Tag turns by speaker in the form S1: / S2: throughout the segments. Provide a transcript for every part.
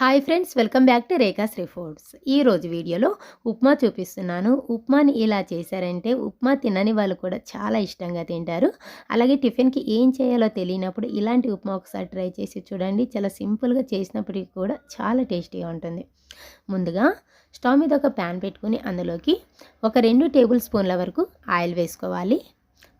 S1: Hi friends welcome back to Rekha Sri foods ఈరోజు వీడియోలో ఉప్మా చూపిస్తున్నాను. ఉప్మాని ఇలా చేశారంటే ఉప్మా తినని వాళ్ళు కూడా చాలా ఇష్టంగా తింటారు. అలాగే టిఫిన్కి ఏం చేయాలో తెలియనప్పుడు ఇలాంటి ఉప్మా ఒకసారి ట్రై చేసి చూడండి. చాలా సింపుల్గా చేసినప్పటికీ కూడా చాలా టేస్టీగా ఉంటుంది. ముందుగా స్టవ్ మీద ఒక ప్యాన్ పెట్టుకుని అందులోకి ఒక రెండు టేబుల్ స్పూన్ల వరకు ఆయిల్ వేసుకోవాలి.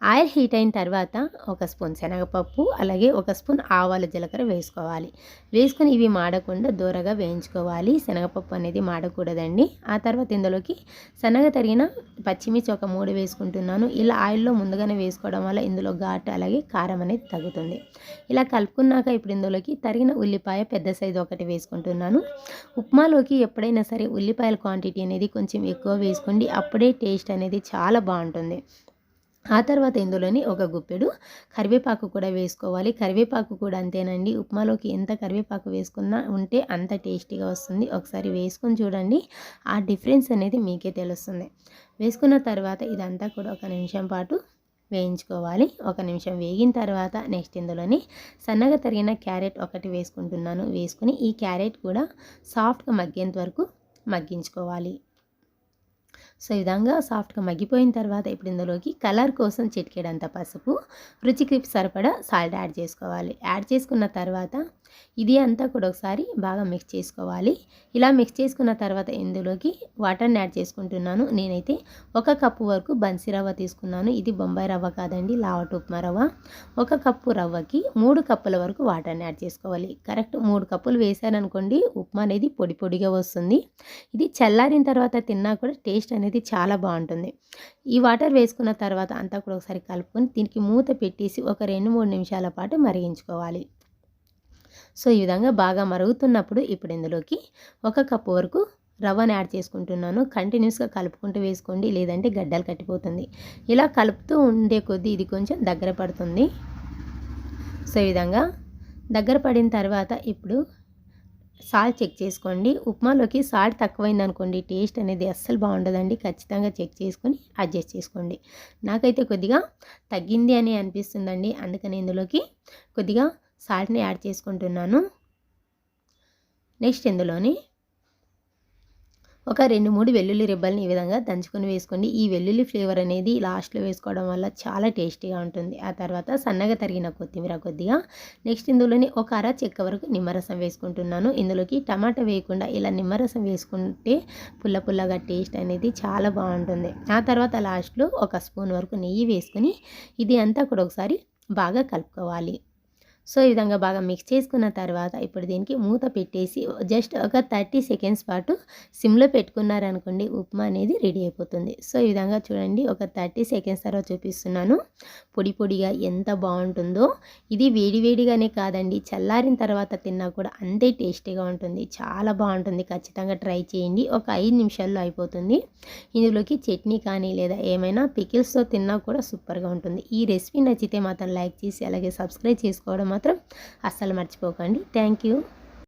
S1: ఆయిల్ హీట్ అయిన తర్వాత ఒక స్పూన్ శనగపప్పు అలాగే ఒక స్పూన్ ఆవాల జీలకర్ర వేసుకోవాలి. వేసుకొని ఇవి మాడకుండా దూరగా వేయించుకోవాలి. శనగపప్పు అనేది మాడకూడదండి. ఆ తర్వాత ఇందులోకి సన్నగా తరిగిన పచ్చిమిర్చి ఒక మూడు వేసుకుంటున్నాను. ఇలా ఆయిల్లో ముందుగానే వేసుకోవడం వల్ల ఇందులో ఘాటు అలాగే కారం అనేది తగ్గుతుంది. ఇలా కలుపుకున్నాక ఇప్పుడు ఇందులోకి తరిగిన ఉల్లిపాయ పెద్ద సైజు ఒకటి వేసుకుంటున్నాను. ఉప్మాలోకి ఎప్పుడైనా సరే ఉల్లిపాయల క్వాంటిటీ అనేది కొంచెం ఎక్కువ వేసుకోండి. అప్పుడే టేస్ట్ అనేది చాలా బాగుంటుంది. ఆ తర్వాత ఇందులోని ఒక గుప్పెడు కరివేపాకు కూడా వేసుకోవాలి. కరివేపాకు కూడా అంతేనండి. ఉప్మాలోకి ఎంత కరివేపాకు వేసుకున్నా ఉంటే అంత టేస్టీగా వస్తుంది. ఒకసారి వేసుకొని చూడండి. ఆ డిఫరెన్స్ అనేది మీకే తెలుస్తుంది. వేసుకున్న తర్వాత ఇదంతా కూడా ఒక నిమిషం పాటు వేయించుకోవాలి. ఒక నిమిషం వేగిన తర్వాత నెక్స్ట్ ఇందులోని సన్నగా తరిగిన క్యారెట్ ఒకటి వేసుకుంటున్నాను. వేసుకుని ఈ క్యారెట్ కూడా సాఫ్ట్గా మగ్గేంత వరకు మగ్గించుకోవాలి. సో ఈ విధంగా సాఫ్ట్గా మగ్గిపోయిన తర్వాత ఇప్పుడు ఇందులోకి కలర్ కోసం చిటికేడంత పసుపు రుచికి సరిపడా సాల్ట్ యాడ్ చేసుకోవాలి. యాడ్ చేసుకున్న తర్వాత ఇది అంతా కూడా ఒకసారి బాగా మిక్స్ చేసుకోవాలి. ఇలా మిక్స్ చేసుకున్న తర్వాత ఇందులోకి వాటర్ని యాడ్ చేసుకుంటున్నాను. నేనైతే ఒక కప్పు వరకు బన్సీ రవ్వ తీసుకున్నాను. ఇది బొంబాయి రవ్వ కాదండి లావట్ ఉప్మా రవ్వ. ఒక కప్పు రవ్వకి మూడు కప్పుల వరకు వాటర్ని యాడ్ చేసుకోవాలి. కరెక్ట్ మూడు కప్పులు వేసారనుకోండి ఉప్మా అనేది పొడి పొడిగా వస్తుంది. ఇది చల్లారిన తర్వాత తిన్నా కూడా టేస్ట్ అనేది చాలా బాగుంటుంది. ఈ వాటర్ వేసుకున్న తర్వాత అంతా కూడా ఒకసారి కలుపుకొని దీనికి మూత పెట్టేసి ఒక రెండు మూడు నిమిషాల పాటు మరిగించుకోవాలి. సో ఈ విధంగా బాగా మరుగుతున్నప్పుడు ఇప్పుడు ఇందులోకి ఒక కప్పు వరకు రవ్వను యాడ్ చేసుకుంటున్నాను. కంటిన్యూస్గా కలుపుకుంటూ వేసుకోండి లేదంటే గడ్డలు కట్టిపోతుంది. ఇలా కలుపుతూ ఉండే కొద్దీ ఇది కొంచెం దగ్గర పడుతుంది. సో ఈ విధంగా దగ్గర పడిన తర్వాత ఇప్పుడు సాల్ట్ చెక్ చేసుకోండి. ఉప్మాలోకి సాల్ట్ తక్కువైంది అనుకోండి టేస్ట్ అనేది అస్సలు బాగుండదండి. ఖచ్చితంగా చెక్ చేసుకొని అడ్జస్ట్ చేసుకోండి. నాకైతే కొద్దిగా తగ్గింది అని అనిపిస్తుందండి. అందుకని ఇందులోకి కొద్దిగా సాల్ట్ని యాడ్ చేసుకుంటున్నాను. నెక్స్ట్ ఇందులోని ఒక రెండు మూడు వెల్లుల్లి రిబ్బల్ని ఈ విధంగా దంచుకొని వేసుకోండి. ఈ వెల్లుల్లి ఫ్లేవర్ అనేది లాస్ట్లో వేసుకోవడం వల్ల చాలా టేస్టీగా ఉంటుంది. ఆ తర్వాత సన్నగా తరిగిన కొత్తిమీర కొద్దిగా. నెక్స్ట్ ఇందులోని ఒక అర చెక్క వరకు నిమ్మరసం వేసుకుంటున్నాను. ఇందులోకి టమాటా వేయకుండా ఇలా నిమ్మరసం వేసుకుంటే పుల్ల పుల్లగా టేస్ట్ అనేది చాలా బాగుంటుంది. ఆ తర్వాత లాస్ట్లో ఒక స్పూన్ వరకు నెయ్యి వేసుకొని ఇది అంతా కూడా ఒకసారి బాగా కలుపుకోవాలి. సో ఈ విధంగా బాగా మిక్స్ చేసుకున్న తర్వాత ఇప్పుడు దీనికి మూత పెట్టేసి జస్ట్ ఒక థర్టీ సెకండ్స్ పాటు సిమ్లో పెట్టుకున్నారనుకోండి ఉప్మా అనేది రెడీ అయిపోతుంది. సో ఈ విధంగా చూడండి ఒక థర్టీ సెకండ్స్ తర్వాత చూపిస్తున్నాను. పొడి పొడిగా ఎంత బాగుంటుందో. ఇది వేడివేడిగానే కాదండి. చల్లారిన తర్వాత తిన్నా కూడా అంతే టేస్టీగా ఉంటుంది. చాలా బాగుంటుంది. ఖచ్చితంగా ట్రై చేయండి. ఒక ఐదు నిమిషాల్లో అయిపోతుంది. ఇందులోకి చట్నీ కానీ లేదా ఏమైనా పికిల్స్తో తిన్నా కూడా సూపర్గా ఉంటుంది. ఈ రెసిపీ నచ్చితే మాత్రం లైక్ చేసి అలాగే సబ్స్క్రైబ్ చేసుకోవడం మాత్రం అస్సలు మర్చిపోకండి. Thank you.